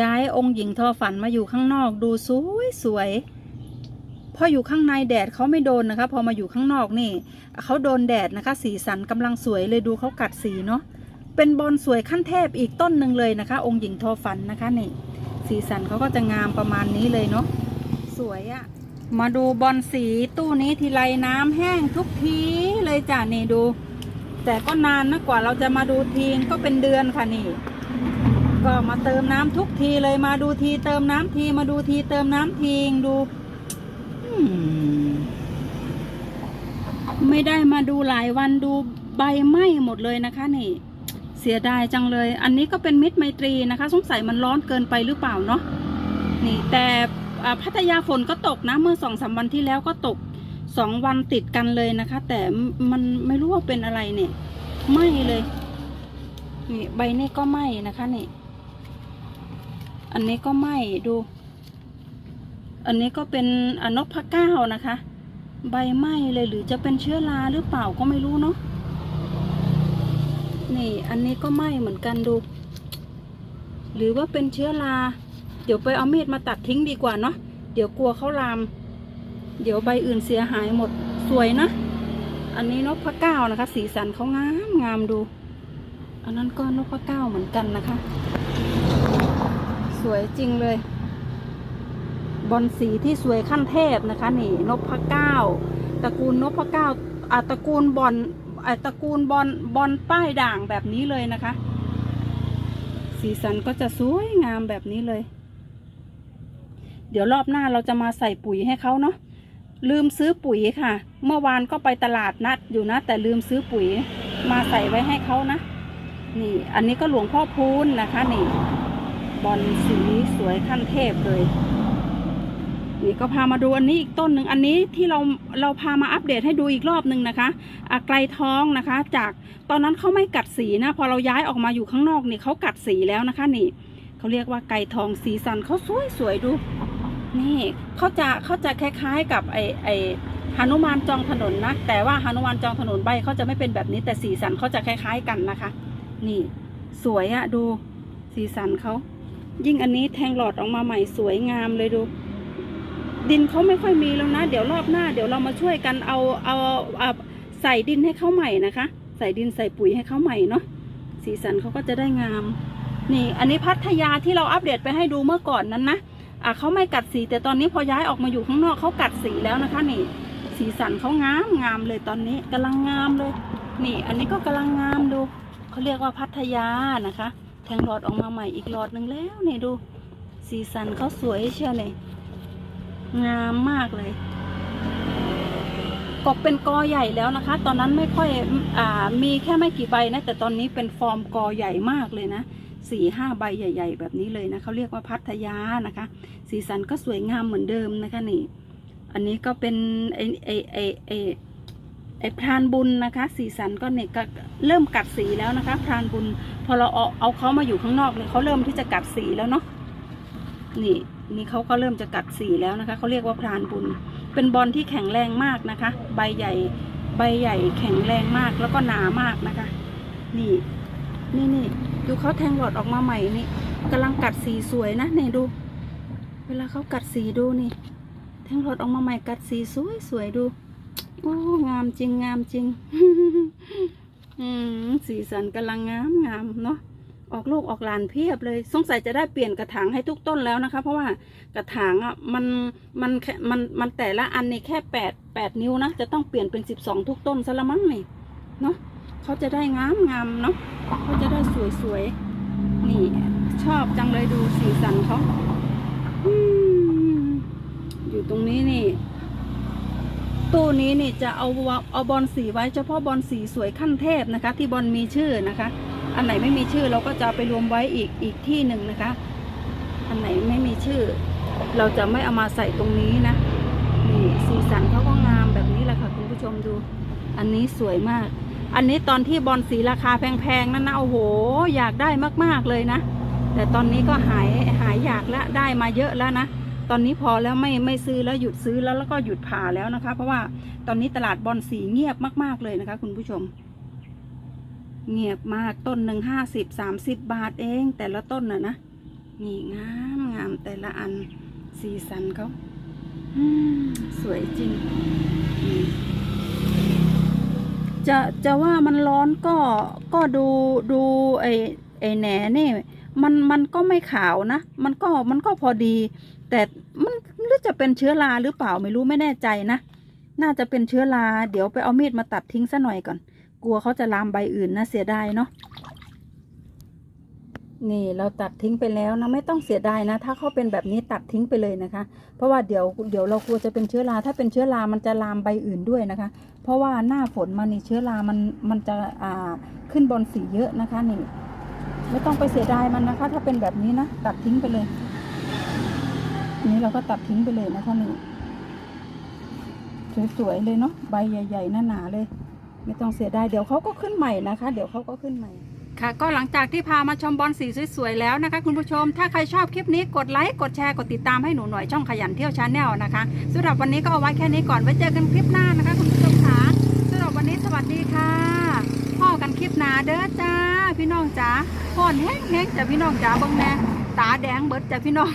ย้ายองค์หญิงทอฝันมาอยู่ข้างนอกดูสวยสวยพออยู่ข้างในแดดเขาไม่โดนนะคะ พอมาอยู่ข้างนอกนี่เขาโดนแดดนะคะ สีสันกำลังสวยเลยดูเขากัดสีเนาะเป็นบอลสวยขั้นเทพอีกต้นหนึ่งเลยนะคะ องค์หญิงทอฝันนะคะนี่ สีสันเขาก็จะงามประมาณนี้เลยเนาะสวยอะมาดูบอลสีตู้นี้ทีไรน้ำแห้งทุกทีเลยจ้ะนี่ดู แต่ก็นานนะกว่าเราจะมาดูทีก็เป็นเดือนค่ะนี่ ก็มาเติมน้ำทุกทีเลยมาดูทีเติมน้ำทีมาดูทีเติมน้ำทีดูไม่ได้มาดูหลายวันดูใบไหม้หมดเลยนะคะนี่ เสียดายจังเลย อันนี้ก็เป็นมิตรไมตรีนะคะ สงสัยมันร้อนเกินไปหรือเปล่าเนาะนี่ แต่พัทยาฝนก็ตกนะเมื่อสองสามวันที่แล้วก็ตกสองวันติดกันเลยนะคะ แต่มันไม่รู้ว่าเป็นอะไรเนี่ยไหม้เลยนี่ใบนี้ก็ไหม้นะคะนี่ อันนี้ก็ไหม้ดู อันนี้ก็เป็นอนกพะเก้านะคะ ใบไหม้เลยหรือจะเป็นเชื้อราหรือเปล่าก็ไม่รู้เนาะนี่อันนี้ก็ไหม้เหมือนกันดู หรือว่าเป็นเชื้อราเดี๋ยวไปเอามีดมาตัดทิ้งดีกว่าเนาะเดี๋ยวกลัวเขาลาม เดี๋ยวใบอื่นเสียหายหมดสวยนะ อันนี้นกพะเก้านะคะ สีสันเขางามงามดู อันนั้นก็นกพะเก้าเหมือนกันนะคะ สวยจริงเลย บอลสีที่สวยขั้นเทพนะคะนี่นพะเก้าตระกูลนพะเก้าอ่าตระกูลบอลอ่าตระกูลบอลบอลป้ายด่างแบบนี้เลยนะคะ สีสันก็จะสวยงามแบบนี้เลย เดี๋ยวรอบหน้าเราจะมาใส่ปุ๋ยให้เขาเนาะลืมซื้อปุ๋ยค่ะ เมื่อวานก็ไปตลาดนัดอยู่นะ แต่ลืมซื้อปุ๋ยมาใส่ไว้ให้เขานะ นี่ อันนี้ก็หลวงพ่อพูนนะคะนี่ บอลสีสวยขั้นเทพเลย นี่ก็พามาดูอันนี้อีกต้นหนึ่งอันนี้ที่เราเราพามาอัปเดตให้ดูอีกรอบหนึ่งนะคะอะไกลท้องนะคะ จากตอนนั้นเขาไม่กัดสีนะ พอเราย้ายออกมาอยู่ข้างนอกนี่เขากัดสีแล้วนะคะนี่เขาเรียกว่าไก่ทองสีสันเขาสวยสวยดู นี่เขาจะเขาจะคล้ายๆกับไอไอหนุมานจองถนนนะ แต่ว่าหนุมานจองถนนใบเขาจะไม่เป็นแบบนี้ แต่สีสันเขาจะคล้าย ๆ กันนะคะ นี่ สวยอะดู สีสันเขา ยิ่งอันนี้แทงหลอดออกมาใหม่สวยงามเลยดู ดินเขาไม่ค่อยมีแล้วนะ เดี๋ยวรอบหน้า เดี๋ยวเรามาช่วยกันเอาเอาเอาใส่ดินให้เขาใหม่นะคะ ใส่ดินใส่ปุ๋ยให้เขาใหม่เนาะสีสันเขาก็จะได้งาม นี่ อันนี้พัทยาที่เราอัปเดตไปให้ดูเมื่อก่อนนั้นนะอะเขาไม่กัดสีแต่ตอนนี้พอย้ายออกมาอยู่ข้างนอกเขากัดสีแล้วนะคะ นี่ สีสันเขางามงามเลยตอนนี้กำลังงามเลย นี่ อันนี้ก็กำลังงามดูเขาเรียกว่าพัทยานะคะ แทงหลอดออกมาใหม่อีกหลอดหนึ่งแล้วเนี่ยดู สีสันเขาสวยเชียวเลย งามมากเลยกบเป็นกอใหญ่แล้วนะคะ ตอนนั้นไม่ค่อยอ่ามีแค่ไม่กี่ใบนะ แต่ตอนนี้เป็นฟอร์มกอใหญ่มากเลยนะสี่ห้าใบใหญ่ ๆ แบบนี้เลยนะเขาเรียกว่าพัทยานะคะ สีสันก็สวยงามเหมือนเดิมนะคะนี่ อันนี้ก็เป็นไอไอไอไอ ไอพรานบุญนะคะ สีสันก็เนี่ยก็เริ่มกัดสีแล้วนะคะพรานบุญพอเราเอาเอาเขามาอยู่ข้างนอกเนี่ยเขาเริ่มที่จะกัดสีแล้วเนาะนี่นี่เขาก็เริ่มจะกัดสีแล้วนะคะเขาเรียกว่าพรานบุญ เป็นบอลที่แข็งแรงมากนะคะ ใบใหญ่ใบใหญ่แข็งแรงมากแล้วก็หนามากนะคะ นี่นี่นี่ดูเขาแทงหลอดออกมาใหม่นี่กำลังกัดสีสวยนะเนี่ยดู เวลาเขากัดสีดูนี่ แทงหลอดออกมาใหม่กัดสีสวยสวยดู โอ้ งามจริงงามจริง อืมสีสันกำลังงามงามเนาะออกลูกออกหลานเพียบเลย สงสัยจะได้เปลี่ยนกระถางให้ทุกต้นแล้วนะคะ เพราะว่ากระถางอะมันมันแค่มันมันแต่ละอันนี่แค่แปดแปดนิ้วนะ จะต้องเปลี่ยนเป็นสิบสองทุกต้นซะละมั้งนี่เนาะเขาจะได้งามงามเนาะเขาจะได้สวยสวยนี่ ชอบจังเลยดูสีสันเขาออยู่ตรงนี้นี่ ตู้นี้นี่จะเอาวะเอาบอลสีไว้เฉพาะบอลสีสวยขั้นเทพนะคะ ที่บอลมีชื่อนะคะ อันไหนไม่มีชื่อเราก็จะไปรวมไว้อีกอีกที่หนึ่งนะคะ อันไหนไม่มีชื่อ เราจะไม่เอามาใส่ตรงนี้นะนี่สีสันเขาก็งามแบบนี้แหละค่ะคุณผู้ชมดู อันนี้สวยมาก อันนี้ตอนที่บอลสีราคาแพงๆนั่นนะโอ้โห อยากได้มากๆเลยนะ แต่ตอนนี้ก็หายหายอยากแล้วได้มาเยอะแล้วนะ ตอนนี้พอแล้วไม่ไม่ซื้อแล้วหยุดซื้อแล้วแล้วก็หยุดผ่าแล้วนะคะ เพราะว่าตอนนี้ตลาดบอลสีเงียบมากๆเลยนะคะ คุณผู้ชม เงียบมากต้นหนึ่งห้าสิบสามสิบบาทเอง แต่ละต้นน่ะนะนี่งามงามแต่ละอันสีสันเขาสวยจริง จะจะว่ามันร้อนก็ก็ดูดูไอไอแหนนี่ มันมันก็ไม่ขาวนะ มันก็มันก็พอดี แต่มันหรือจะเป็นเชื้อราหรือเปล่าไม่รู้ไม่แน่ใจนะ น่าจะเป็นเชื้อราเดี๋ยวไปเอามีดมาตัดทิ้งซะหน่อยก่อน กลัวเขาจะลามใบอื่นนะเสียดายเนาะนี่เราตัดทิ้งไปแล้วนะไม่ต้องเสียดายนะ ถ้าเขาเป็นแบบนี้ตัดทิ้งไปเลยนะคะ เพราะว่าเดี๋ยวเดี๋ยวเรากลัวจะเป็นเชื้อราถ้าเป็นเชื้อรามันจะลามใบอื่นด้วยนะคะ เพราะว่าหน้าฝนมานี่เชื้อรามันมันจะอ่าขึ้นบอลสีเยอะนะคะนี่ ไม่ต้องไปเสียดายมันนะคะ ถ้าเป็นแบบนี้นะตัดทิ้งไปเลยนี่เราก็ตัดทิ้งไปเลยนะคะนี่สวยๆเลยเนาะใบใหญ่ๆหนาๆเลย ไม่ต้องเสียดายเดี๋ยวเขาก็ขึ้นใหม่นะคะ เดี๋ยวเขาก็ขึ้นใหม่ค่ะก็หลังจากที่พามาชมบอลสีสวยๆแล้วนะคะ คุณผู้ชม ถ้าใครชอบคลิปนี้กดไลค์ กดแชร์ กดติดตามให้หนูหน่อยช่องขยันเที่ยวชาแนลนะคะสำหรับวันนี้ก็เอาไว้แค่นี้ก่อนไว้เจอกันคลิปหน้านะคะ คุณผู้ชมค่ะสำหรับวันนี้สวัสดีค่ะพ่อกันคลิปหน้าเด้อจ้า พี่น้องจ๋าพ่อนแห้งๆจ้ะพี่น้องจ๋าเบังแน่ตาแดงเบิดจ้ะพี่น้อง